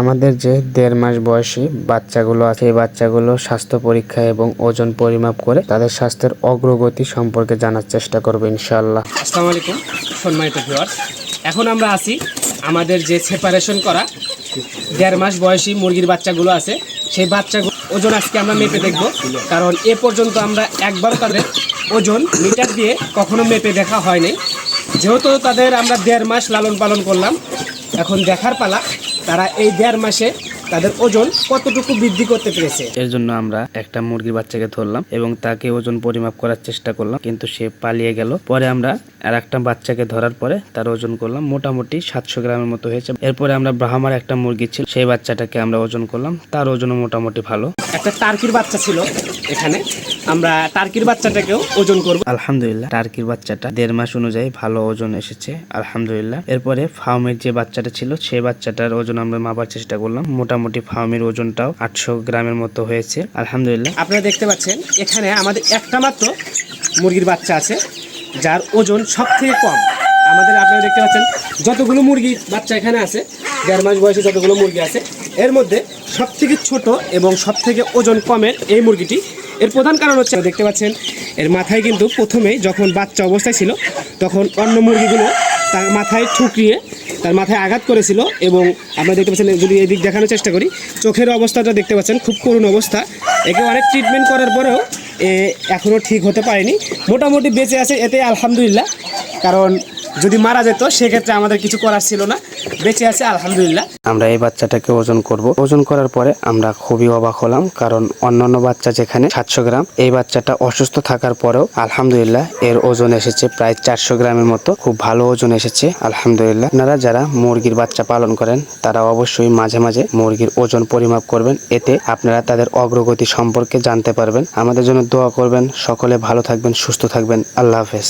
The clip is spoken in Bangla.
আমাদের যে দেড় মাস বয়সী বাচ্চাগুলো আছে, এই বাচ্চাগুলো স্বাস্থ্য পরীক্ষা এবং ওজন পরিমাপ করে তাদের স্বাস্থ্যের অগ্রগতি সম্পর্কে জানার চেষ্টা করব ইনশাল্লাহ আসসালামু আলাইকুম, সম্মানিত এখন আমরা আছি আমাদের যে সেপারেশন করা, দেড় মাস বয়সী মুরগির বাচ্চাগুলো আছে, সেই বাচ্চাগুলো ওজন আজকে আমরা মেপে দেখব। কারণ এ পর্যন্ত আমরা একবারও তাদের ওজন মিটার দিয়ে কখনো মেপে দেখা হয়নি। যেহেতু তাদের আমরা দেড় মাস লালন পালন করলাম, এখন দেখার পালা তারা এই দেড় মাসে তাদের ওজন কতটুকু বৃদ্ধি করতে পেরেছে? এর জন্য আমরা একটা মুরগির বাচ্চাকে ধরলাম এবং তাকে ওজন পরিমাপ করার চেষ্টা করলাম কিন্তু সে পালিয়ে গেল। পরে আমরা আর একটা বাচ্চাকে ধরার পরে তার ওজন করলাম মোটামুটি সাতশো গ্রামের মতো হয়েছে। এরপরে আমরা ব্রাহ্মার একটা মুরগি ছিল সেই বাচ্চাটাকে আমরা ওজন করলাম তার ওজনও মোটামুটি ভালো। একটা টার্কির বাচ্চা ছিল এখানে। আমরা টার্কির বাচ্চাটাকেও ওজন করব। আলহামদুলিল্লাহ টার্কির বাচ্চাটা দেড় মাস অনুযায়ী ভালো ওজন এসেছে আলহামদুলিল্লাহ। এরপরে ফার্মের যে বাচ্চাটা ছিল সেই বাচ্চাটার ওজন আমরা মাপার চেষ্টা করলাম। মোটামুটি ফার্মের ওজনটাও আটশো গ্রামের মতো হয়েছে আলহামদুলিল্লাহ। আপনারা দেখতে পাচ্ছেন এখানে আমাদের একটা মাত্র মুরগির বাচ্চা আছে যার ওজন সব থেকে কম। আমাদের আপনারা দেখতে পাচ্ছেন যতগুলো মুরগি বাচ্চা এখানে আছে দেড় মাস বয়সে যতগুলো মুরগি আছে এর মধ্যে সব থেকে ছোট এবং সব থেকে ওজন কমের এই মুরগিটি। এর প্রধান কারণ হচ্ছে, দেখতে পাচ্ছেন, এর মাথায় কিন্তু প্রথমে যখন বাচ্চা অবস্থায় ছিল, তখন অন্য মুরগিগুলো তার মাথায় ঠুকরিয়ে, তার মাথায় আঘাত করেছিল এবং আমরা দেখতে পাচ্ছেন, যদি এদিক দেখানোর চেষ্টা করি, চোখের অবস্থাটা দেখতে পাচ্ছেন, খুব করুণ অবস্থা। একে অনেক ট্রিটমেন্ট করার পরেও এ এখনও ঠিক হতে পারেনি। মোটামুটি বেঁচে আছে এতে, আলহামদুলিল্লাহ, কারণ যদি মারা যেত, সেক্ষেত্রে আমাদের কিছু করার ছিল না। বেঁচে আছে, আলহামদুলিল্লাহ। আমরা এই বাচ্চাটাকে ওজন করব। ওজন করার পরে আমরা খুবই অবাক হলাম, কারণ অন্যান্য বাচ্চা যেখানে সাতশো গ্রাম, এই বাচ্চাটা অসুস্থ থাকার পরেও আলহামদুলিল্লাহ এর ওজন এসেছে প্রায় চারশো গ্রামের মতো। খুব ভালো ওজন এসেছে, আলহামদুলিল্লাহ। আপনারা যারা মুরগির বাচ্চা পালন করেন, তারা অবশ্যই মাঝে মাঝে মুরগির ওজন পরিমাপ করবেন। এতে আপনারা তাদের অগ্রগতি সম্পর্কে জানতে পারবেন। আমাদের জন্য দোয়া করবেন। সকলে ভালো থাকবেন, সুস্থ থাকবেন। আল্লাহ হাফেজ।